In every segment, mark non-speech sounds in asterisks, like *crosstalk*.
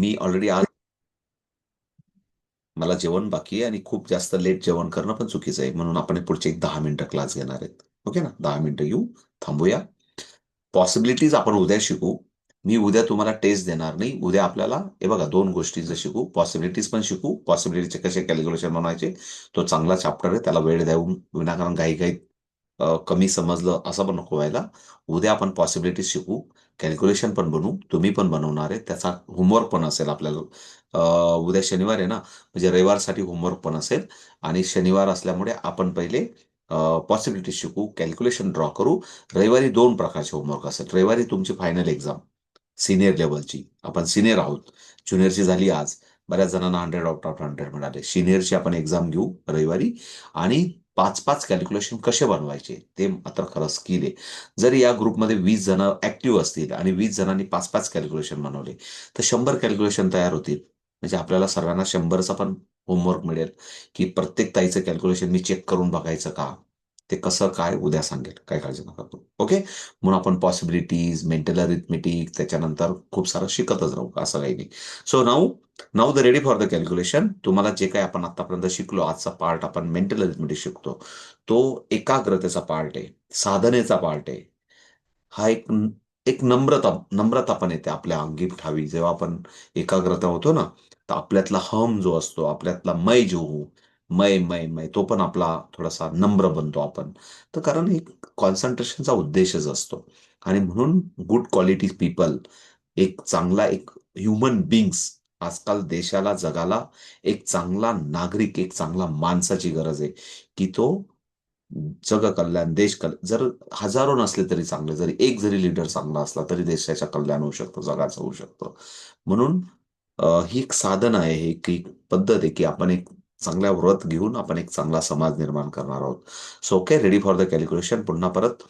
मी already आज मला जेवण बाकी आहे आणि खूप जास्त लेट जेवण करणं पण चुकीचं आहे. म्हणून आपण पुढचे एक दहा मिनिटं क्लास घेणार आहेत. ओके ना? दहा मिनिटं येऊ थांबूया. पॉसिबिलिटीज आपण उद्या शिकू. मी उद्या तुम्हाला टेस्ट देणार नाही. उद्या आपल्याला हे बघा दोन गोष्टीचं शिकू. पॉसिबिलिटीज पण शिकू. पॉसिबिलिटीचे कसे कॅल्क्युलेशन बनवायचे? तो चांगला चॅप्टर आहे. त्याला वेळ देऊन विनाकारण घाई घाईत कमी समजलं असं पण नको व्हायला. उद्या आपण पॉसिबिलिटीज शिकू. कॅल्क्युलेशन पण बनवू तुम्ही पण बनवणार आहे. त्याचा होमवर्क पण असेल आपल्याला. उद्या शनिवार आहे ना? म्हणजे रविवारसाठी होमवर्क पण असेल. आणि शनिवार असल्यामुळे आपण पहिले पॉसिबिलिटी शिकू कॅल्क्युलेशन ड्रॉ करू. रविवारी दोन प्रकारचे होमवर्क असेल रविवारी तुमची फायनल एक्झाम सिनियर लेवलची आपण सिनियर आहोत. ज्युनियरची झाली आज. बऱ्याच जणांना हंड्रेड आउट ऑफ हंड्रेड मिळाले. सिनियरची आपण एक्झाम घेऊ रविवारी. आणि पाच पाच कॅल्क्युलेशन कसे बनवायचे ते मात्र खरं स्किल आहे जर या ग्रुपमध्ये वीस जण ऍक्टिव्ह असतील आणि वीस जणांनी पाच पाच कॅल्क्युलेशन बनवले तर शंभर कॅल्क्युलेशन तयार होतील. म्हणजे आपल्याला सर्वांना शंभरचा पण होमवर्क मिळेल की प्रत्येक ताईचं कॅल्क्युलेशन मी चेक करून बघायचं का? ते कसं काय उद्या सांगेल? काय काळजी नका करू. ओके म्हणून आपण पॉसिबिलिटीज मेंटल अरिथमेटिक त्याच्यानंतर खूप सारं शिकतच राहू असं काही नाही. So now now the ready for the calculation तुम्हाला जे काही आपण आतापर्यंत शिकलो आजचा पार्ट आपण मेंटल अरिथमेटिक शिकतो तो एकाग्रतेचा पार्ट आहे साधनेचा पार्ट आहे. हा एक एक नम्रता नम्रता पण येते आपल्या अंगी ठावी. जेव्हा आपण एकाग्रता होतो ना तर आपल्यातला हम जो असतो आपल्यातला मय जो मय मय मय तो पण आपला थोडासा नम्र बनतो आपण. तर कारण एक कॉन्सन्ट्रेशनचा उद्देशच असतो. आणि म्हणून गुड क्वालिटी पीपल एक चांगला एक ह्युमन बिंग्स आजकाल देशाला जगाला एक चांगला नागरिक एक चांगला माणसाची गरज आहे की तो जग कल्याण देश कल्याण जर हजारो नसले तरी चांगले जरी एक जरी लीडर चांगला असला तरी देशाच्या कल्याण होऊ शकतं जगाचं होऊ शकतं. म्हणून ही एक साधन आहे हे एक पद्धत आहे की आपण एक चांगल्या व्रत घेऊन आपण एक चांगला समाज निर्माण करणार आहोत. So okay ready for the calculation पुन्हा परत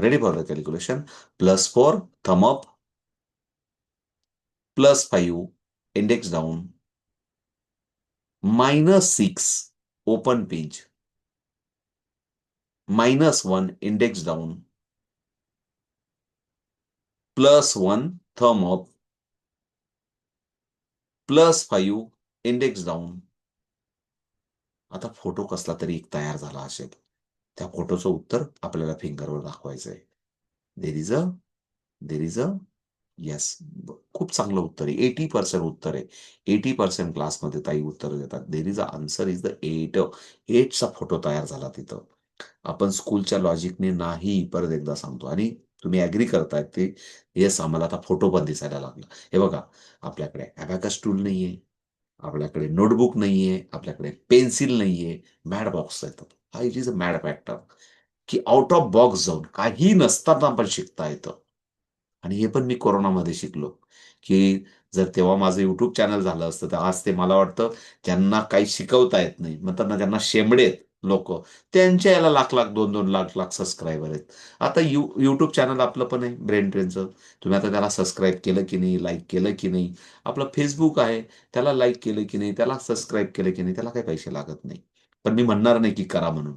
ready for the calculation plus four thumb up plus five index down minus six open page minus one index down plus one therm up plus five index down आता photo कसला तरी एक तयार झाला असेल. त्या फोटोचं उत्तर आपल्याला फिंगरवर दाखवायचं आहे there is a there is a yes खूप चांगलं उत्तर आहे. एटी पर्सेंट उत्तर आहे. एटी पर्सेंट क्लासमध्ये ताई उत्तर देतात. There is a answer is the eight एटचा photo तयार झाला तिथं. आपण स्कूलच्या लॉजिकने नाही परत एकदा सांगतो. आणि तुम्ही ऍग्री करताय ते. येस आम्हाला आता फोटो पण दिसायला लागला. हे बघा आपल्याकडे अबॅकस टूल नाहीये. आपल्याकडे नोटबुक नाहीये. आपल्याकडे पेन्सिल नाहीये. मॅड बॉक्स येतात हा it is a mad factor की आउट ऑफ बॉक्स जाऊन काही नसताना आपण शिकता येतं. आणि हे पण मी कोरोनामध्ये शिकलो की जर तेव्हा माझं युट्यूब चॅनल झालं असतं तर आज ते मला वाटतं ज्यांना काही शिकवता येत नाही म्हणतात ना ज्यांना शेंबडे लोक त्यांच्या याला लाख लाख दोन दोन लाख लाख सबस्क्रायबर आहेत. आता यू यूट्यूब चॅनल आपलं पण आहे ब्रेन ट्रेनचं तुम्ही आता त्याला सबस्क्राईब केलं की नाही लाईक केलं की नाही आपलं फेसबुक आहे त्याला लाईक केलं की नाही त्याला सबस्क्राईब केलं की नाही त्याला काही पैसे लागत नाही. पण मी म्हणणार नाही की करा म्हणून.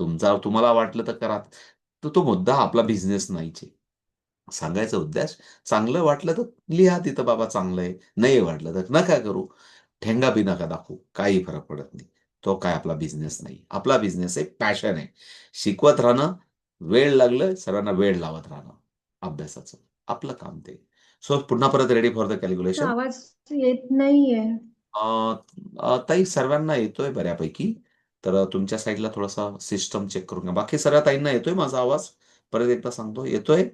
तुमचा तुम्हाला वाटलं तर करा. तर तो मुद्दा आपला बिझनेस नाहीच आहे. सांगायचा उद्देश चांगलं वाटलं तर लिहा तिथं बाबा चांगलं आहे नाही वाटलं तर नका करू. ठेंगा बी नका दाखवू काही फरक पडत नाही. तो काय आपला बिझनेस नाही. आपला बिझनेस आहे पॅशन आहे. शिकवत राहणं वेळ लागलं सर्वांना वेळ लावत राहणं अभ्यासाचं. आपलं काम ते. सो पुन्हा परत रेडी फॉर द कॅल्क्युलेशन आवाज येत नाहीये. ताई सर्वांना येतोय बऱ्यापैकी. तर तुमच्या साईडला थोडासा सिस्टम चेक करून घ्या. बाकी सर्व ताईंना येतोय माझा आवाज. परत एकदा सांगतो येतोय.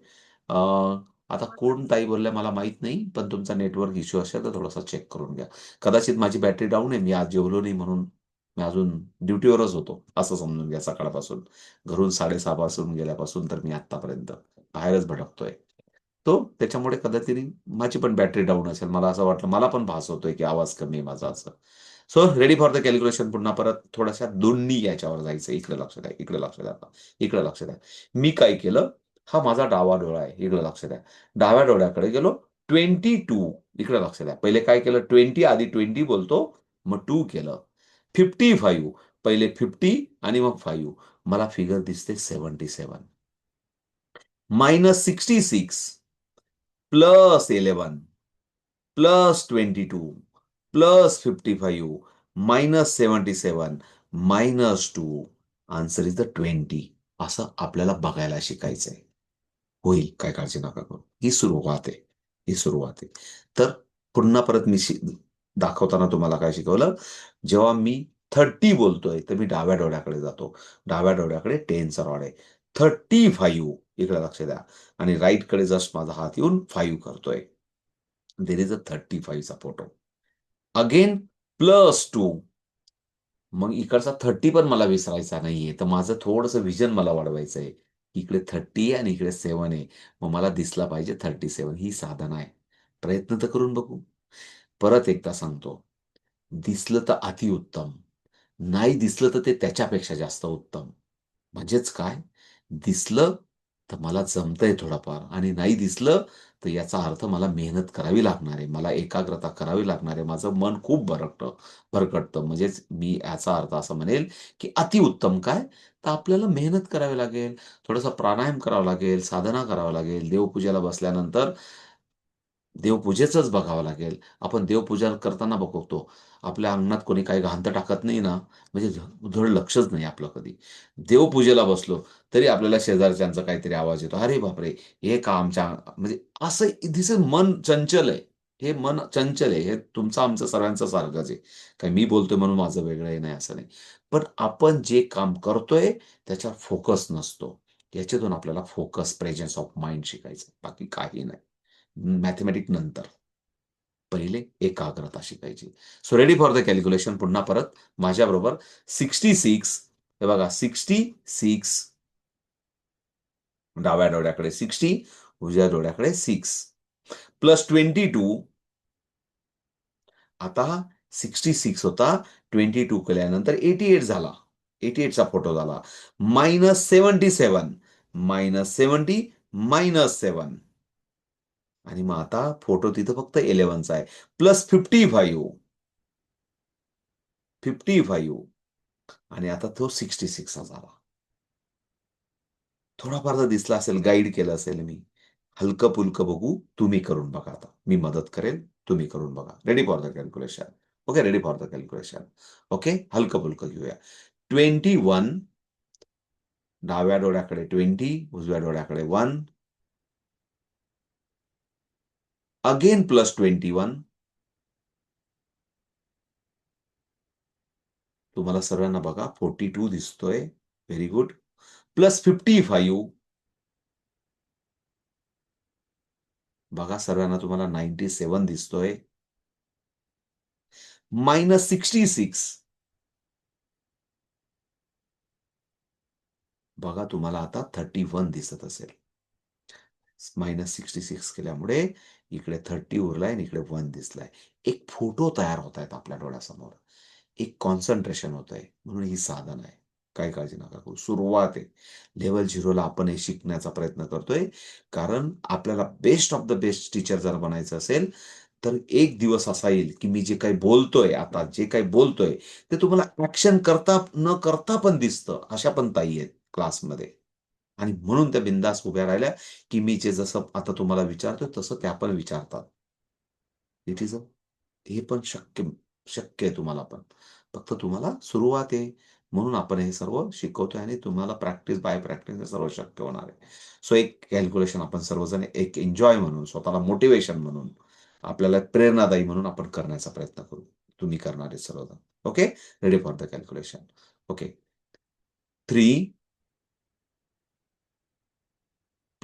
आता कोण ताई बोलल्या मला माहीत नाही पण तुमचा नेटवर्क इश्यू असेल तर थोडासा चेक करून घ्या. कदाचित माझी बॅटरी डाऊन आहे मी आज जेवलो नाही म्हणून मी अजून ड्युटीवरच होतो असं समजून घ्या सकाळपासून. घरून साडेसहा पासून गेल्यापासून तर मी आतापर्यंत बाहेरच भटकतोय. तो त्याच्यामुळे कदाचित माझी पण बॅटरी डाऊन असेल. मला असं वाटलं मला पण भास होतोय की आवाज कमी आहे माझा असं. So ready for the calculation पुन्हा परत थोड्याशा दोन्ही याच्यावर जायचं. इकडे लक्ष द्या इकडे लक्ष द्या इकडे लक्ष द्या. मी काय केलं? हा माझा डावा डोळा आहे. इकडे लक्ष द्या. डाव्या डोळ्याकडे गेलो. Twenty two. इकडे लक्ष द्या. पहिले काय केलं? ट्वेंटी आधी ट्वेंटी बोलतो. मग टू केलं. Fifty five. पहिले फिफ्टी आणि मग फाईव्ह. मला फिगर दिसते seventy seven minus sixty six. Plus eleven plus twenty two. Plus fifty five. Minus seventy seven minus two. Answer is the twenty. असं आपल्याला बघायला शिकायचं आहे होईल काय काळजी नका करू. ही सुरुवात आहे. ही सुरुवात आहे. तर पुन्हा परत मी दाखवताना तुम्हाला काय शिकवलं? जेव्हा मी थर्टी बोलतोय तर मी डाव्या डोळ्याकडे जातो. डाव्या डोळ्याकडे टेनचा रॉड आहे. थर्टी फाईव्ह इकडे लक्ष द्या. आणि राईटकडे जस्ट माझा हात येऊन फाईव्ह करतोय. देर इज अ थर्टी फाईव्हचा फोटो अगेन प्लस टू मग इकडचा थर्टी पण मला विसरायचा नाहीये. तर माझं थोडंसं विजन मला वाढवायचं आहे इकडे थर्टी आहे आणि इकडे सेवन आहे. मग मला दिसला पाहिजे थर्टी सेवन ही साधना आहे. प्रयत्न तर करून बघू. परत एकदा सांगतो. दिसलं तर अतिउत्तम नाही दिसलं तर ते त्याच्यापेक्षा जास्त उत्तम. म्हणजेच काय? दिसलं तर मला जमतंय थोडंफार. आणि नाही दिसलं तर याचा अर्थ मला मेहनत करावी लागणार आहे. मला एकाग्रता करावी लागणार आहे. माझं मन खूप भरकटं भरकटतं म्हणजेच मी याचा अर्थ असं म्हणेल की अतिउत्तम काय? तर आपल्याला मेहनत करावी लागेल. थोडासा प्राणायाम करावा लागेल साधना करावं लागेल. देवपूजेला बसल्यानंतर देवपूजेचंच बघावं लागेल. आपण देवपूजा करताना बघतो. आपल्या अंगणात कोणी काही घांत टाकत नाही ना म्हणजे धड लक्षच नाही आपलं कधी. देवपूजेला बसलो तरी आपल्याला शेजारच्यांचा काहीतरी आवाज येतो. अरे बापरे हे का आमच्या म्हणजे असं दिस मन चंचल आहे. हे मन चंचल आहे. हे तुमचं आमचं सर्वांचं सारखंच आहे. काय मी बोलतोय म्हणून माझं वेगळं आहे नाही असं नाही. पण आपण जे काम करतोय त्याच्यावर फोकस नसतो. याच्यातून आपल्याला फोकस प्रेझेन्स ऑफ माइंड शिकायचं. बाकी काही नाही. मॅथमॅटिक नंतर. पहिले एकाग्रता शिकायची. So ready for the calculation पुन्हा परत. माझ्याबरोबर सिक्स्टी सिक्स हे बघा सिक्स्टी सिक्स डाव्या डोळ्याकडे सिक्स्टी उजव्या डोळ्याकडे सिक्स प्लस ट्वेंटी टू आता सिक्स्टी सिक्स होता. ट्वेंटी टू केल्यानंतर एटी एट झाला. एटी एटचा फोटो झाला. Minus seventy seven minus seventy minus seven आणि मग आता फोटो तिथं फक्त इलेव्हनचा आहे. Plus fifty five fifty five आणि आता तो सिक्स्टी सिक्सचा झाला. थोडाफार जर दिसला असेल गाईड केलं असेल मी हलकं पुलकं बघू तुम्ही करून बघा आता. मी मदत करेल तुम्ही करून बघा. Ready for the calculation okay ready for the calculation okay हलकं पुलकं घेऊया. ट्वेंटी वन डाव्या डोळ्याकडे ट्वेंटी उजव्या डोळ्याकडे one again plus twenty one तुम्हाला सर्वांना बघा फोर्टी टू दिसतोय. Very good plus fifty five बघा सर्वांना तुम्हाला नाईन्टी सेवन दिसतोय. मायनस सिक्स्टी सिक्स बघा तुम्हाला आता थर्टी वन दिसत असेल. मायनस सिक्स्टी सिक्स केल्यामुळे इकडे थर्टी उरलाय आणि इकडे वन दिसलाय. एक फोटो तयार होत आहेत आपल्या डोळ्यासमोर. एक कॉन्सन्ट्रेशन होत आहे म्हणून ही साधन आहे. काय काळजी नका करू. सुरुवात आहे. लेवल झिरोला आपण हे शिकण्याचा प्रयत्न करतोय. कारण आपल्याला best of the best teacher जर बनायचं असेल तर एक दिवस असा येईल की मी जे काही बोलतोय आता जे काही बोलतोय ते तुम्हाला ऍक्शन करता न करता पण दिसतं. अशा पण ताई आहेत क्लासमध्ये आणि म्हणून त्या बिंदास उभ्या राहिल्या की मी जे जसं आता तुम्हाला विचारतोय तसं त्या पण विचारतात. इट इज अ हे पण शक्य शक्य आहे तुम्हाला पण. फक्त तुम्हाला सुरुवात आहे. म्हणून आपण हे सर्व शिकवतोय आणि तुम्हाला प्रॅक्टिस बाय प्रॅक्टिस हे सर्व शक्य होणार आहे. सो एक कॅल्क्युलेशन आपण सर्वजण एक एन्जॉय म्हणून स्वतःला मोटिवेशन म्हणून आपल्याला प्रेरणादायी म्हणून आपण करण्याचा प्रयत्न करू. तुम्ही करणार आहे सर्वजण. Okay ready for the calculation okay three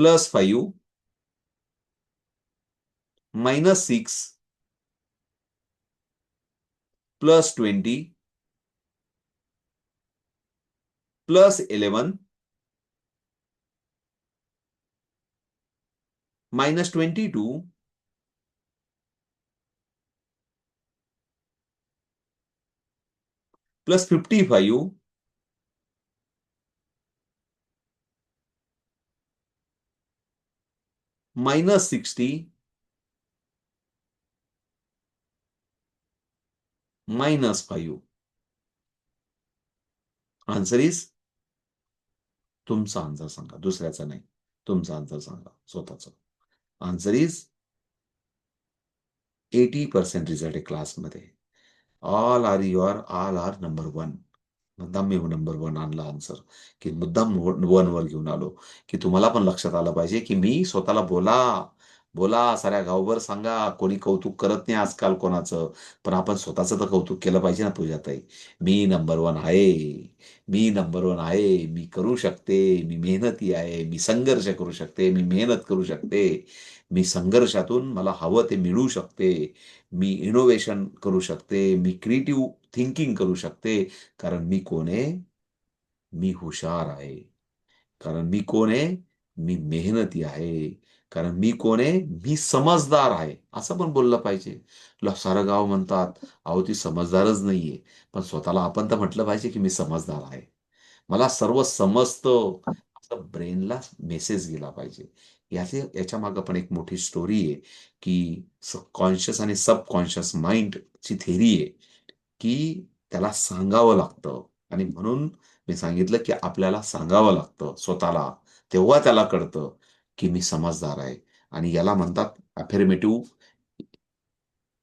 plus 5 minus 6 plus 20 plus 11 minus 22 plus 55 minus 60 minus 5. Answer is तुमचा आन्सर सांगा दुसऱ्याचा नाही तुमचा आन्सर सांगा स्वतःचा. Answer is eighty percent result class क्लासमध्ये all are your all are number one मुद्दाम मी नंबर वन आणला आन्सर की मुद्दाम वन वर घेऊन आलो. की तुम्हाला पण लक्षात आलं पाहिजे की मी स्वतःला बोला. बोला साऱ्या गावभर सांगा. कोणी कौतुक करत नाही आजकाल कोणाचं. पण आपण स्वतःचं तर कौतुक केलं पाहिजे ना पूजाताई मी नंबर वन आहे. मी नंबर वन आहे. मी करू शकते. मी मेहनती आहे. मी संघर्ष करू शकते. मी मेहनत करू शकते. मी संघर्षातून मला हवं ते मिळू शकते. मी इनोव्हेशन करू शकते. मी क्रिएटिव्ह थिंकिंग करू शकते. कारण मी कोण आहे? मी हुशार आहे. कारण मी कोण आहे? मी मेहनती आहे. कारण मी कोण आहे? मी समजदार आहे. असं पण बोललं पाहिजे. सारं गाव म्हणतात. अहो ती समजदारच नाहीये. पण स्वतःला आपण तर म्हटलं पाहिजे की मी समजदार आहे. मला सर्व समजतं. असं ब्रेनला मेसेज गेला पाहिजे. याचे याच्या मागं पण एक मोठी स्टोरी आहे की कॉन्शियस आणि सबकॉन्शियस माइंडची थेरी आहे की त्याला सांगावं लागतं. आणि म्हणून मी सांगितलं की आपल्याला सांगावं लागतं स्वतःला. तेव्हा त्याला कळतं. की मी समजदार आहे. आणि याला म्हणतात अफर्मेटिव्ह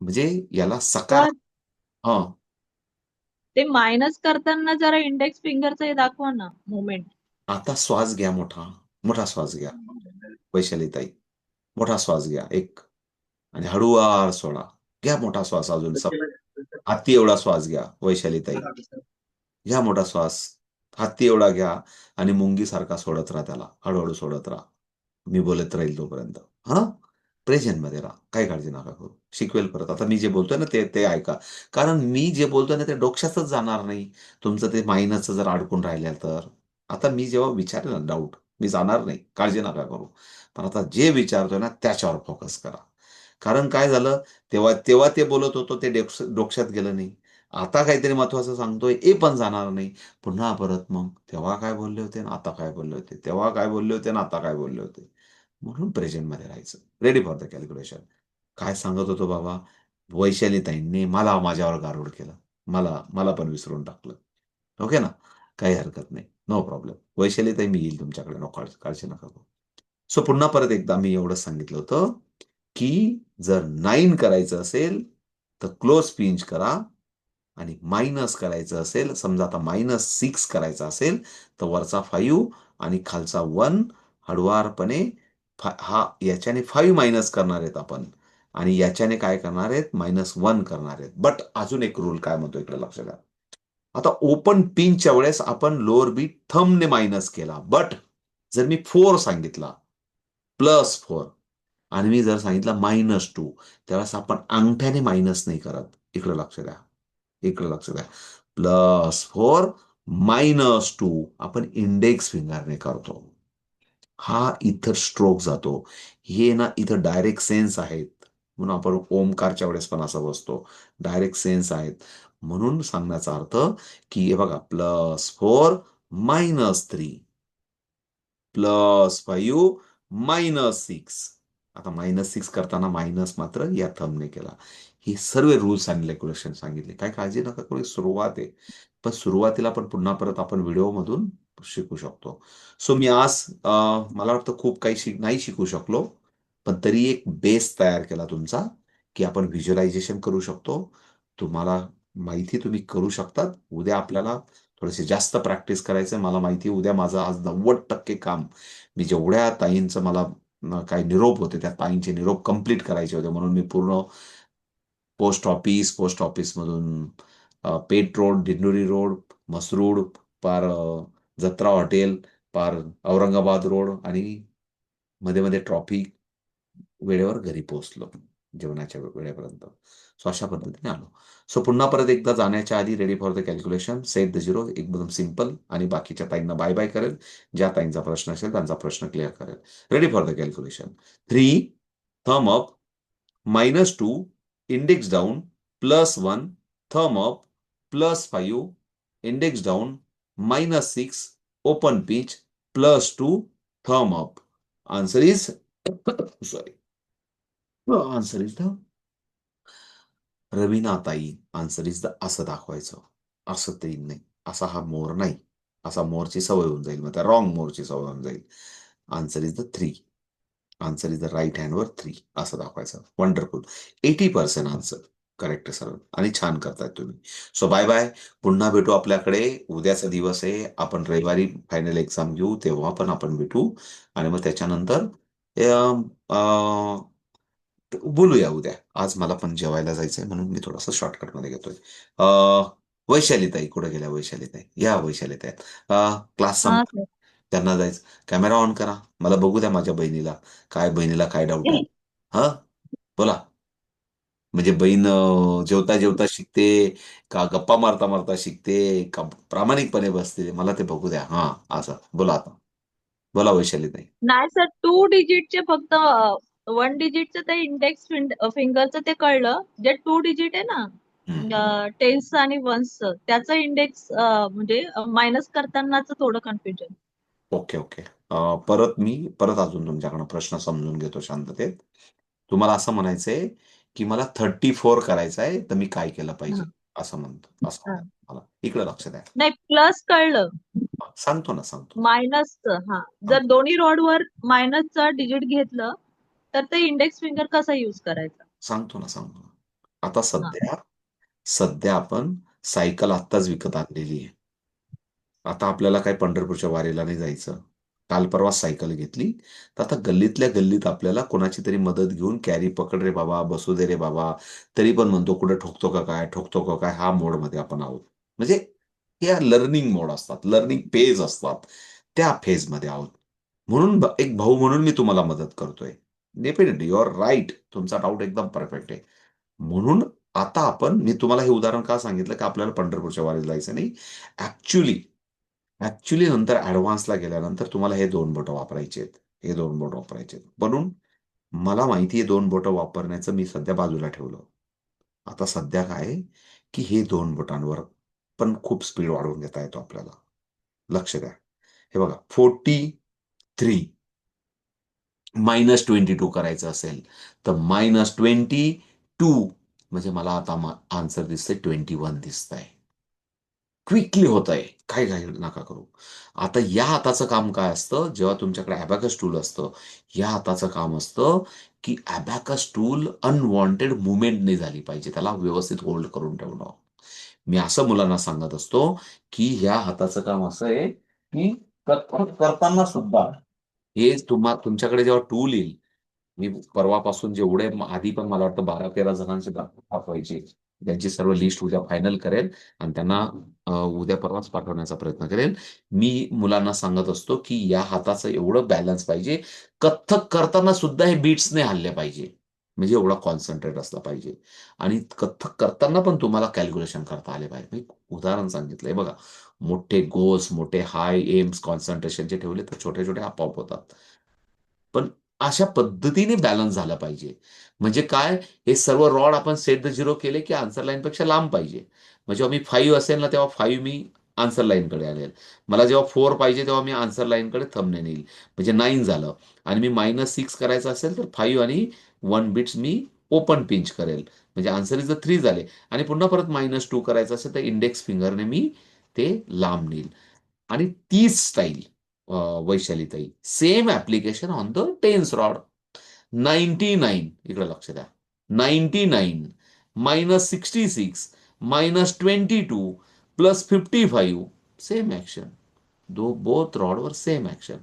म्हणजे याला सकार हा. ते मायनस करताना जरा इंडेक्स फिंगरचं हे दाखवा ना मुवमेंट आता श्वास घ्या मोठा मोठा श्वास घ्या. वैशालीताई मोठा श्वास घ्या एक. आणि हळूवार सोडा. घ्या मोठा श्वास अजून सप- हाती एवढा श्वास घ्या वैशालीताई. घ्या मोठा श्वास हाती एवढा घ्या आणि मुंगीसारखा सोडत राहा त्याला हळूहळू सोडत राहा. मी बोलत राहील तोपर्यंत. हा? प्रेझेंटमध्ये राहा. काही काळजी नका करू. शिकवेल परत. आता मी जे बोलतोय ना ते ते ऐका. कारण मी जे बोलतोय ना ते डोक्यातच जाणार नाही. तुमचं ते मायनसचं जर अडकून राहिलं तर. आता मी जेव्हा विचारेल ना डाऊट मी जाणार नाही. काळजी नका करू. पण आता जे विचारतोय ना त्याच्यावर फोकस करा. कारण काय झालं? तेव्हा तेव्हा ते बोलत होतो ते डोक्यात गेलं नाही. आता काहीतरी महत्वाचं सांगतोय हे पण जाणार नाही. पुन्हा परत मग तेव्हा काय बोलले होते? ना आता काय बोलले होते? तेव्हा काय बोलले होते? ना आता काय बोलले होते? म्हणून प्रेझेंटमध्ये राहायचं. रेडी फॉर द कॅल्क्युलेशन काय सांगत होतो बाबा? वैशालीताईंनी मला माझ्यावर गारूड केलं. मला मला पण विसरून टाकलं. ओके ना? काही हरकत नाही. नो प्रॉब्लेम वैशालीताई मी येईल तुमच्याकडे. नो काळजी काळजी नका करू. सो पुन्हा परत एकदा मी एवढं सांगितलं होतं की जर नाईन करायचं असेल तर क्लोज पिंच करा. आणि मायनस करायचं असेल समजा आता मायनस सिक्स करायचं असेल तर वरचा फाईव्ह आणि खालचा वन हळुवारपणे फा हा याच्याने फाईव्ह मायनस करणार आहेत आपण. आणि याच्याने काय करणार आहेत? मायनस वन करणार आहेत. बट अजून एक रूल काय म्हणतो इकडे लक्ष द्या. आता ओपन पिनच्या वेळेस आपण लोअर बी थमने मायनस केला. बट जर मी फोर सांगितला प्लस फोर आणि मी जर सांगितलं मायनस टू त्यावेळेस आपण अंगठ्याने मायनस नाही करत. इकडे लक्ष द्या. इकडे लक्ष द्या. प्लस फोर मायनस टू आपण इंडेक्स फिंगरने करतो. हा इथं स्ट्रोक जातो. हे ना इथं डायरेक्ट सेन्स आहेत. म्हणून आपण ओमकारच्या वेळेस पण असं बसतो. डायरेक्ट सेन्स आहेत. म्हणून सांगण्याचा अर्थ की हे बघा plus four minus three plus five minus six आता मायनस सिक्स करताना मायनस मात्र या थमने केला. हे सर्व रूल्स आणि रेग्युलेशन सांगितले. काय काळजी नका करू सुरुवात आहे. पण सुरुवातीला पण पुन्हा परत आपण व्हिडिओमधून शिकू शकतो. सो मी आज मला वाटतं खूप काही शिक नाही शिकू शकलो पण तरी एक बेस तयार केला तुमचा की आपण व्हिज्युअलायझेशन करू शकतो. तुम्हाला माहिती तुम्ही करू शकतात. उद्या आपल्याला थोडेसे जास्त प्रॅक्टिस करायचं मला माहिती उद्या माझं आज नव्वद टक्के काम मी जेवढ्या ताईंचं मला काही निरोप होते त्या ताईंचे निरोप कंप्लीट करायचे होते. म्हणून मी पूर्ण पोस्ट ऑफिस पोस्ट ऑफिसमधून पेट रोड डिंडोरी रोड मसरूड पार जत्रा हॉटेल पार औरंगाबाद रोड आणि मध्ये मध्ये ट्रॉफिक वेळेवर घरी पोहोचलो जेवणाच्या वेळेपर्यंत. सो अशा पद्धतीने आलो. सो पुन्हा परत एकदा जाण्याच्या आधी ready for the calculation set the zero एकदम सिंपल आणि बाकीच्या ताईंना बाय बाय करेल. ज्या ताईंचा प्रश्न असेल त्यांचा प्रश्न क्लिअर करेल. Ready for the calculation three thumb up minus two index down plus one thumb up plus five index down minus six open plus plus two up. Up answer is sorry answer is the रवीनाताई answer is the असं दाखवायचं. असं ते नाही असा हा मोर नाही. असा मोरची सवय होऊन जाईल. मग त्या रॉंग मोरची सवय होऊन जाईल. Answer is the three answer is the right हँडवर three असं दाखवायचं. Wonderful eighty percent answer correct sir. आणि छान करताय तुम्ही. सो बाय बाय पुन्हा भेटू आपल्याकडे. उद्याचा दिवस आहे. आपण रविवारी फायनल एक्झाम घेऊ. तेव्हा पण आपण भेटू. आणि मग त्याच्यानंतर बोलूया उद्या. आज मला पण जेवायला जायचंय म्हणून मी थोडंसं शॉर्टकटमध्ये घेतोय वैशालीताई. कुठे गेल्या वैशालीताई? या वैशालीताई. क्लास त्यांना जायचं. कॅमेरा ऑन करा. मला बघू द्या माझ्या बहिणीला. काय बहिणीला काय डाऊट हा? बोला. म्हणजे बहीण जेवता जेवता शिकते का गप्पा मारता मारता शिकते का प्रामाणिकपणे बसते मला ते बघू द्या. हा असं. बोला आता. बोला वैशालीताई. नाही सर टू डिजिटचे फक्त वन डिजिटचं ते इंडेक्स फिंगरचं ते कळलं. जे टू डिजिट आहे ना. टेन्स आणि वन्सचं त्याचं इंडेक्स म्हणजे मायनस करतानाच थोडं कन्फ्युजन ओके ओके. परत मी परत अजून तुमच्याकडनं प्रश्न समजून घेतो शांततेत. तुम्हाला असं म्हणायचंय की मला थर्टी फोर करायचं आहे तर मी काय केलं पाहिजे? असं म्हणतो. असं मला इकडे लक्ष द्या नाही प्लस कळलं. सांगतो ना सांगतो. मायनसचं हा. जर दोन्ही रोडवर मायनसचं डिजिट घेतलं तर ते इंडेक्स फिंगर कसा युज करायचा? सांगतो ना सांगतो ना. आता सध्या सध्या आपण सायकल आत्ताच विकत आणलेली आहे. आता आपल्याला काय पंढरपूरच्या वारीला नाही जायचं? काल परवा सायकल घेतली. तर आता गल्लीतल्या गल्लीत आपल्याला कोणाची तरी मदत घेऊन कॅरी पकड रे बाबा बसू दे रे बाबा तरी पण म्हणतो कुठे ठोकतो का काय ठोकतो का काय हा मोडमध्ये आपण आहोत. म्हणजे या लर्निंग मोड असतात लर्निंग फेज असतात त्या फेजमध्ये आहोत. म्हणून एक भाऊ म्हणून मी तुम्हाला मदत करतोय. डेफिनेटली युअर राईट तुमचा डाऊट एकदम परफेक्ट आहे. म्हणून आता आपण मी तुम्हाला हे उदाहरण का सांगितलं की आपल्याला पंढरपूरच्या वारीला जायचं नाही. ऍक्च्युली ऍक्च्युली नंतर ऍडव्हान्सला गेल्यानंतर तुम्हाला हे दोन बोटं वापरायचे आहेत. हे दोन बोट वापरायचे आहेत. म्हणून मला माहिती आहे दोन बोटं वापरण्याचं मी सध्या बाजूला ठेवलं. आता सध्या काय आहे की हे दोन बोटांवर पण खूप स्पीड वाढवून घेता येतो आपल्याला. लक्ष द्या. हे बघा forty three minus twenty two करायचं असेल तर मायनस ट्वेंटी टू म्हणजे मला आता आन्सर दिसतंय ट्वेंटी वन दिसत आहे क्विकली होत आहे काय घाई नका करू. आता या हाताचं काम काय असतं? जेव्हा तुमच्याकडे अॅबॅकस टूल असतं या हाताचं काम असतं की अॅबॅकस टूल अनवॉन्टेड मुवमेंट नाही झाली पाहिजे. त्याला व्यवस्थित होल्ड करून ठेवणं. मी असं मुलांना सांगत असतो की ह्या हाताचं काम असं आहे की करताना सुद्धा हे तुम्हा तुमच्याकडे जेव्हा टूल येईल मी परवापासून जेवढे आधी पण मला वाटतं बारा तेरा जणांचे दाखवायचे. त्यांची सर्व लिस्ट उद्या फायनल करेल आणि त्यांना उद्या परवाच पाठवण्याचा प्रयत्न करेल. मी मुलांना सांगत असतो की या हाताचं एवढं बॅलन्स पाहिजे. कथ्थक करताना सुद्धा हे बीट्सने हल्ले पाहिजे. म्हणजे एवढा कॉन्सन्ट्रेट असला पाहिजे. आणि कथ्थक करताना पण तुम्हाला कॅल्क्युलेशन करता आले पाहिजे. मी उदाहरण सांगितलंय. बघा मोठे गोल्स मोठे हाय एम्स कॉन्सन्ट्रेशनचे ठेवले तर छोटे छोटे आपोआप होतात. पण अशा पद्धतीने बॅलन्स झालं पाहिजे. म्हणजे काय? हे सर्व रॉड आपण सेट द झिरो केले की आन्सर लाईनपेक्षा लांब पाहिजे. म्हणजे जेव्हा मी फाईव्ह असेल ना तेव्हा फाईव्ह मी आन्सर लाईनकडे आणेल मला जेव्हा फोर पाहिजे तेव्हा मी आन्सर लाईनकडे थंबने नेईल म्हणजे नाईन झालं. आणि मी मायनस सिक्स करायचं असेल तर फाईव्ह आणि वन बिट्स मी ओपन पिंच करेल. म्हणजे आन्सर इज द थ्री झाले. आणि पुन्हा परत मायनस टू करायचं असेल तर इंडेक्स फिंगरने मी ते लांब नेईल. आणि तीच style वैशालीताई. Same application on the tens rod. Ninety nine. इकडे लक्ष द्या. Ninety nine minus sixty six minus twenty two plus fifty five same action though both रॉडवर same action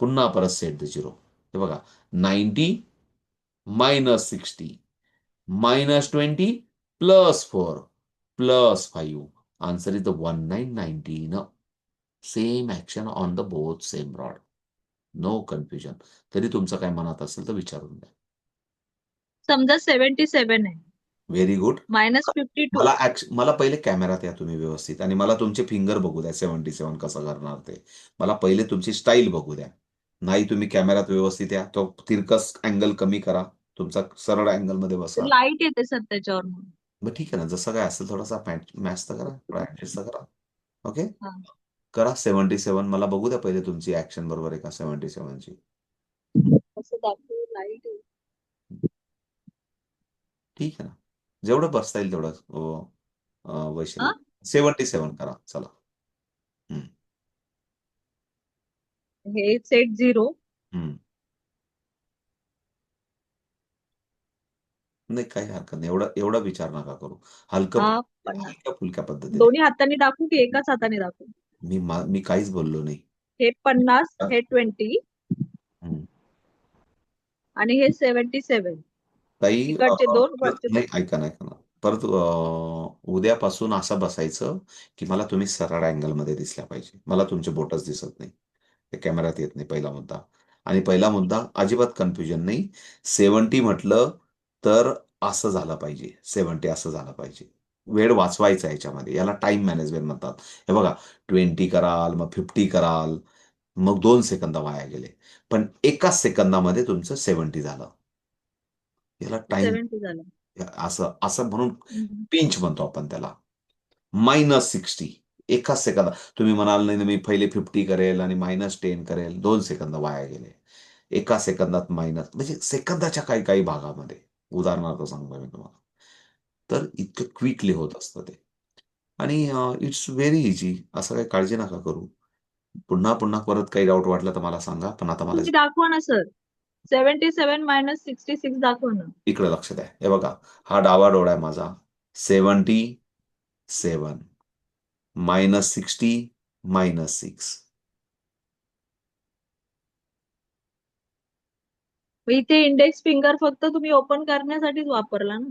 पुन्हा परत सेट द झिरो हे बघा. Ninety minus sixty minus twenty plus four plus five answer is the one nine nineteen same action on the both same rod no confusion तरी तुमचं काय मनात असेल तर विचारून द्या समजा सेव्हन्टी सेव्हन आहे. Very good minus fifty two मला मला पहिले कॅमेरात या तुम्ही व्यवस्थित. आणि मला तुमचे फिंगर बघू द्या सेव्हन्टी सेव्हन कसं करणार ते. मला पहिले तुमची स्टाईल बघू द्या. नाही तुम्ही कॅमेरात व्यवस्थित या. तो तिरकस अँगल कमी करा. तुमचा सरळ अँगलमध्ये बसा. लाइट येते सर त्याच्यावर. मग ठीक आहे ना. जसं काय असेल थोडासा मॅच तर करा. थोडा ऍडजस्ट करा. ओके हा. करा सेव्हन्टी सेव्हन. मला बघू द्या पहिले तुमची ऍक्शन बरोबर आहे का सेव्हन्टी सेव्हनची. ठीक आहे ना. जेवढं बसता येईल तेवढं हा? वैशाली सेव्हन्टी सेव्हन करा. चला. हे सेट झिरो हम्म. नाही काही हरकत नाही. एवढा एवढा विचार नका करू. हलकं हलक्या फुलक्या पद्धतीने. दोन्ही हाताने दाखवू की एकाच हाताने दाखवू? मी मा- मी काहीच बोललो नाही. हे पन्नास हा. हे ट्वेंटी हम्म. आणि हे सेव्हन्टी सेव्हन. ताई इकडचे अं, दोन वरचे नाही ऐका ना ऐका ना. परत अं, उद्यापासून असं बसायचं की मला तुम्ही सरळ अँगलमध्ये दिसल्या पाहिजे. मला तुमचे बोटच दिसत नाही. ते कॅमेऱ्यात येत नाही पहिला मुद्दा. आणि पहिला मुद्दा अजिबात कन्फ्युजन नाही. सेवन्टी म्हटलं तर असं झालं पाहिजे. सेवन्टी असं झालं पाहिजे. वेळ वाचवायचा आहे याच्यामध्ये. याला टाइम मॅनेजमेंट म्हणतात. हे बघा ट्वेंटी कराल मग फिफ्टी कराल मग दोन सेकंद वाया गेले. पण एकाच सेकंदामध्ये तुमचं सेवन्टी झालं. याला टाइम असं असं म्हणून. पिंच म्हणतो आपण त्याला. मायनस सिक्स्टी एकाच सेकंद. तुम्ही म्हणाल नाही मी पहिले फिफ्टी करेल आणि मायनस टेन करेल. दोन सेकंद वाया गेले. एका सेकंदात मायनस म्हणजे सेकंदाच्या काही काही भागामध्ये. उदाहरणार्थ सांगतो मी तुम्हाला. तर इतकं क्विकली होत असतं ते. आणि इट्स व्हेरी इझी. असं काही काळजी नका करू. पुन्हा पुन्हा परत काही डाऊट वाटला तर मला सांगा पण आता मला दाखवा ना sir. Seventy seven minus sixty six दाखवा ना. इकडे लक्ष द्या. हे बघा हा डावा डोळा आहे माझा. Seventy seven minus sixty minus six. इथे इंडेक्स फिंगर फक्त तुम्ही ओपन करण्यासाठीच वापरला ना.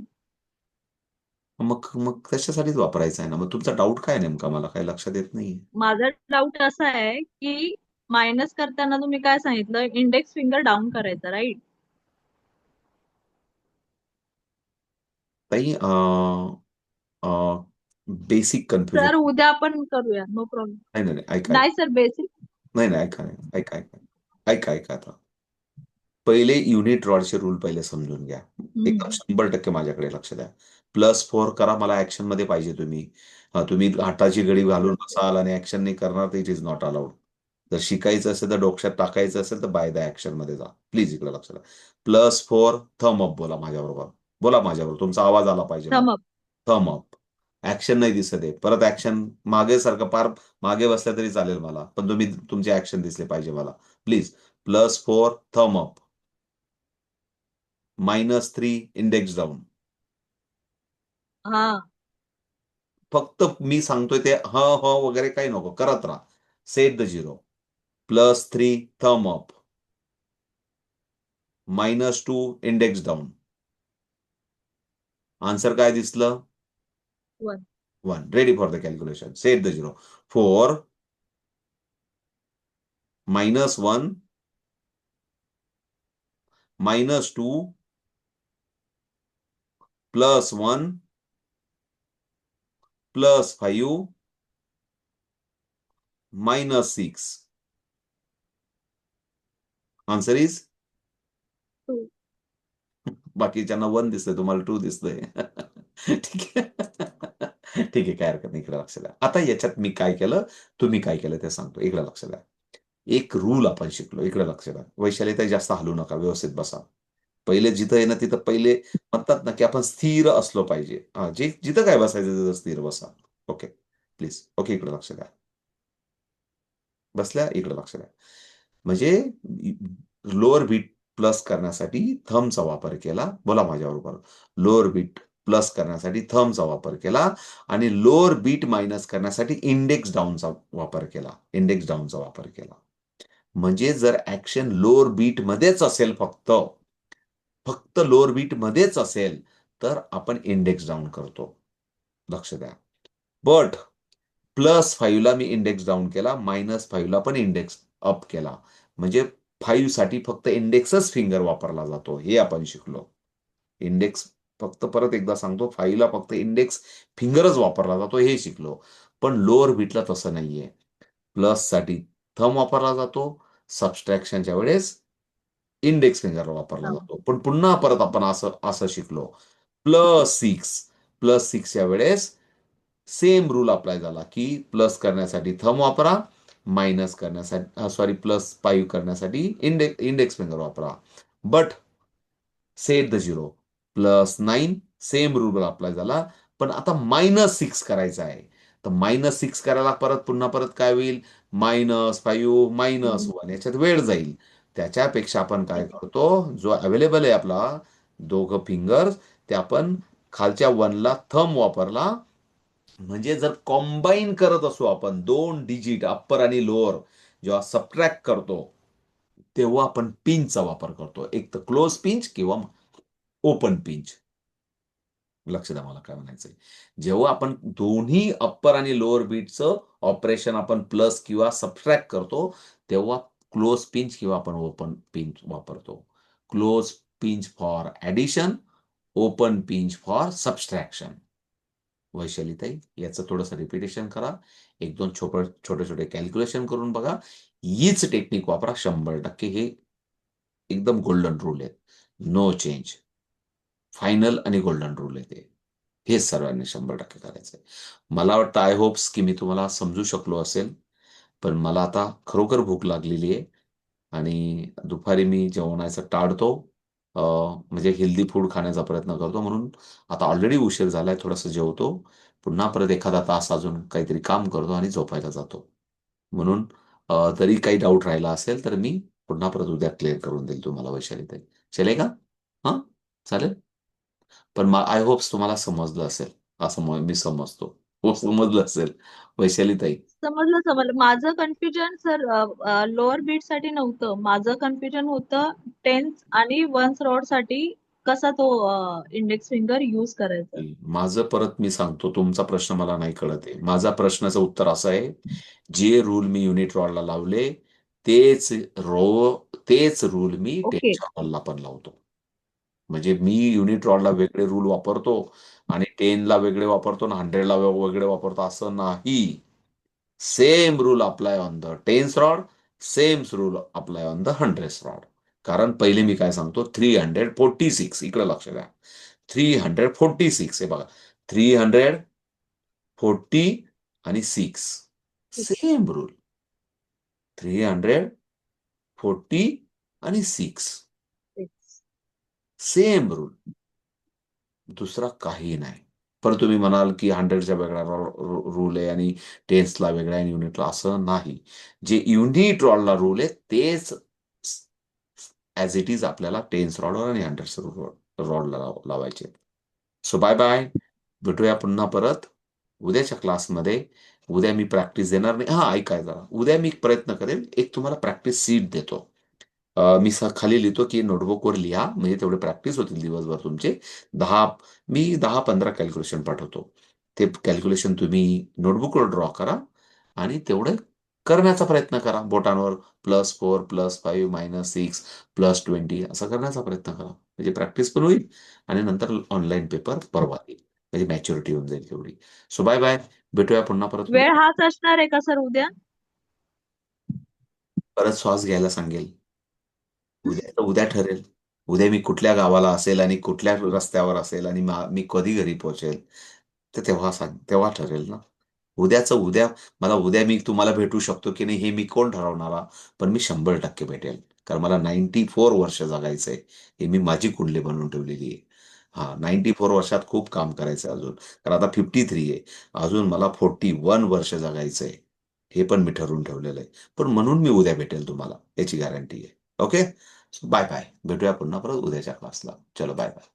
मग मग त्याच्यासाठीच वापरायचं आहे ना? मग तुमचा डाऊट काय नेमका? मला काही लक्षात येत नाही माझा डाऊट असा आहे की मायनस करताना तुम्ही काय सांगितलं? इंडेक्स फिंगर डाऊन करायचा राईट ताई बेसिक कन्फ्युजन सर उद्या आपण करूया नो प्रॉब्लेम नाही नाही नाही, ऐका नाही सर बेसिक नाही नाही ऐका नाही ऐका ऐका ऐका ऐका आता. पहिले युनिट रॉडचे रूल पहिले समजून घ्या. एकदम शंभर टक्के माझ्याकडे लक्ष द्या. प्लस फोर करा मला ऍक्शनमध्ये पाहिजे तुम्ही. तुम्ही हाताची गडी घालून बसाल आणि ऍक्शन नाही करणार तर इट इज नॉट अलाउड जर शिकायचं असेल तर डोक्यात टाकायचं असेल तर बाय द ऍक्शनमध्ये जा. प्लीज इकडे लक्ष द्या. प्लस फोर थम अप बोला माझ्याबरोबर. बोला माझ्याबरोबर. तुमचा आवाज आला पाहिजे. थम अप ऍक्शन नाही दिसत आहे. परत ऍक्शन मागे सारखं पार मागे बसल्या तरी चालेल मला. पण तुम्ही तुमचे ऍक्शन दिसले पाहिजे मला. Please plus four thumb up minus three index down हा. फक्त मी सांगतोय ते ह ह वगैरे काही नको करत राहा. Set the zero plus three thumb up minus two index down answer काय दिसलं? One. One ready for the calculation set the zero four minus one minus two plus one plus five minus six answer is. बाकीच्यांना one दिसतंय तुम्हाला to दिसतंय. *laughs* ठीक आहे. *laughs* ठीक आहे काय हरकत नाही इकडे लक्ष द्या. आता याच्यात मी काय केलं? तुम्ही काय केलं ते सांगतो. इकडे लक्ष द्या. एक रूल आपण शिकलो. इकडे लक्ष द्या. वैशालीताई जास्त हलू नका. व्यवस्थित बसा. पहिले जिथं आहे ना तिथं पहिले म्हणतात ना की आपण स्थिर असलो पाहिजे. हा जे जिथं काय बसायचं तिथं स्थिर बसा. ओके प्लीज ओके इकडे लक्ष द्या. बसल्या इकडे लक्ष द्या. म्हणजे लोअर बीट प्लस करण्यासाठी थमचा वापर केला. बोला माझ्याबरोबर. लोअर बीट प्लस करण्यासाठी थमचा वापर केला आणि लोअर बीट मायनस करण्यासाठी इंडेक्स डाऊनचा वापर केला. इंडेक्स डाऊनचा वापर केला. म्हणजे जर ऍक्शन लोअर बीट मध्येच असेल फक्त फक्त लोअर बीट मध्येच असेल तर आपण इंडेक्स डाऊन करतो. लक्ष द्या. बट प्लस फाईव्हला मी इंडेक्स डाऊन केला मायनस फाईव्हला पण इंडेक्स अप केला. म्हणजे फाईव्हसाठी फक्त इंडेक्सच फिंगर वापरला जातो हे आपण शिकलो. इंडेक्स फक्त परत एकदा सांगतो फाईव्हला फक्त इंडेक्स फिंगरच वापरला जातो हे शिकलो. पण लोअर बीटला तसं नाहीये. प्लससाठी थम वापरला जातो सबस्ट्रॅक्शनच्या वेळेस इंडेक्स फिंगर वापरला. जातो. पण पुन्हा परत आपण असं असं शिकलो. प्लस सिक्स प्लस सिक्सच्या वेळेस सेम रूल अप्लाय झाला की प्लस करण्यासाठी थम वापरा मायनस करण्यासाठी सॉरी प्लस फाईव्ह करण्यासाठी इंडेक्स इंडेक्स फिंगर वापरा. But set the zero plus nine same rule apply झाला. पण आता मायनस सिक्स करायचं आहे. तर मायनस सिक्स करायला परत पुन्हा परत काय होईल? मायनस फाईव्ह मायनस वन याच्यात वेळ जाईल. त्याच्यापेक्षा आपण काय करतो जो अवेलेबल आहे आपला दोघं फिंगर्स ते आपण खालच्या वनला थम वापरला. म्हणजे जर कॉम्बाईन करत असू आपण दोन डिजिट अप्पर आणि लोअर जेव्हा सबट्रॅक्ट करतो तेव्हा आपण पिंचचा वापर करतो. एक तर क्लोज पिंच किंवा ओपन पिंच लक्ष द्या मला काय म्हणायचंय. जेव्हा आपण दोन्ही अप्पर आणि लोअर बीटचं ऑपरेशन आपण प्लस किंवा सबट्रॅक्ट करतो तेव्हा क्लोज पिंच किंवा आपण ओपन पिंच वापरतो. Close pinch for addition open pinch for subtraction वैशालीताई याचं थोडंसं रिपिटेशन करा. एक दोन छोटे छोटे छोटे कॅल्क्युलेशन करून बघा. हीच टेक्निक वापरा. शंभर टक्के हे एकदम गोल्डन रूल आहेत. नो चेंज फायनल आणि गोल्डन रूल आहे ते. हे सर्वांनी शंभर टक्के करायचं आहे मला वाटतं आय होप्स की मी तुम्हाला समजू शकलो असेल. पण मला आता खरोखर भूक लागलेली आहे. आणि दुपारी मी जेवणाचं टाळतो. म्हणजे हेल्दी फूड खाण्याचा प्रयत्न करतो. म्हणून आता ऑलरेडी उशीर झालाय थोडंसं जेवतो. पुन्हा परत एखादा तास अजून काहीतरी काम करतो आणि झोपायला जातो. म्हणून तरी काही डाऊट राहिला असेल तर मी पुन्हा परत उद्या क्लिअर करून देईल तुम्हाला वैशालीताई. चले का? हां? चालेल? पण आय होप्स तुम्हाला समजलं असेल. असं मी समजतो. हो समजलं असेल. वैशालीताई. समजलं समजलं. माझं कन्फ्युजन सर लोअर बीटसाठी नव्हतं. माझं कन्फ्युजन होतं टेन्स आणि वन्स रॉडसाठी कसा तो इंडेक्स फिंगर युज करायचा. माझं परत मी सांगतो. तुमचा प्रश्न मला नाही कळत आहे. माझा प्रश्नाचं उत्तर असं आहे. जे रूल मी युनिट रॉडला लावले तेच रो तेच रूल मी ओके. टेनच्या हॉलला पण लावतो. म्हणजे मी युनिट रॉडला वेगळे रूल वापरतो आणि टेनला वेगळे वापरतो आणि हंड्रेडला वेगळे वापरतो. असं नाही. Same rule apply on the tens rod same rule apply on the hundred rod कारण पहिले मी काय सांगतो? थ्री हंड्रेड फोर्टी सिक्स इकडे लक्ष द्या. थ्री हंड्रेड फोर्टी सिक्स हे बघा. थ्री हंड्रेड फोर्टी आणि six same rule three hundred forty आणि सिक्स सेम रूल दुसरा काही नाही. परंतु तुम्ही म्हणाल की हंड्रेडचा वेगळा रूल आहे आणि टेन्सला वेगळा आहे युनिटला असं नाही. जे युनिट रॉडला रूल आहे तेच ॲज इट इज आपल्याला टेन्स रॉडवर आणि हंड्रेड रॉडला लावायचे सो बाय बाय भेटूया पुन्हा परत. उद्याच्या क्लासमध्ये उद्या मी प्रॅक्टिस देणार नाही. हा ऐकाय जरा. उद्या मी प्रयत्न करेन. एक तुम्हाला प्रॅक्टिस सीट देतो. मी स- खाली लिहितो की नोटबुकवर लिहा. म्हणजे तेवढे प्रॅक्टिस होतील दिवसभर तुमचे. दहा मी दहा पंधरा कॅल्क्युलेशन पाठवतो. ते कॅल्क्युलेशन तुम्ही नोटबुकवर ड्रॉ करा आणि तेवढे करण्याचा प्रयत्न करा. बोटांवर plus four plus five minus six plus twenty असं करण्याचा प्रयत्न करा. म्हणजे प्रॅक्टिस पण होईल आणि नंतर ऑनलाईन पेपर परवा येईल. म्हणजे मॅच्युरिटी होऊन जाईल तेवढी. सो बाय बाय भेटूया पुन्हा परत. वेळ हाच असणार आहे का सर उद्या? परत श्वास घ्यायला सांगेल. उद्या उद्या ठरेल. उद्या मी कुठल्या गावाला असेल आणि कुठल्या रस्त्यावर असेल आणि मी कधी घरी पोहोचेल तर तेव्हा सांग तेव्हा ठरेल ना. उद्याचं उद्या मला उद्या मी तुम्हाला भेटू शकतो की नाही हे मी कोण ठरवणारा पण मी शंभर टक्के भेटेल. कारण मला नाईन्टी फोर वर्ष जगायचंय. हे मी माझी कुंडली बनवून ठेवलेली आहे. हा नाईन्टी फोर वर्षात खूप काम करायचं आहे अजून. कारण आता फिफ्टी थ्री आहे. अजून मला फोर्टी वन वर्ष जगायचंय. हे पण मी ठरवून ठेवलेलं आहे. पण म्हणून मी उद्या भेटेल तुम्हाला. याची गॅरंटी आहे. ओके? बाय बाय भेटूया पुन्हा परत उद्याच्या क्लासला चलो बाय बाय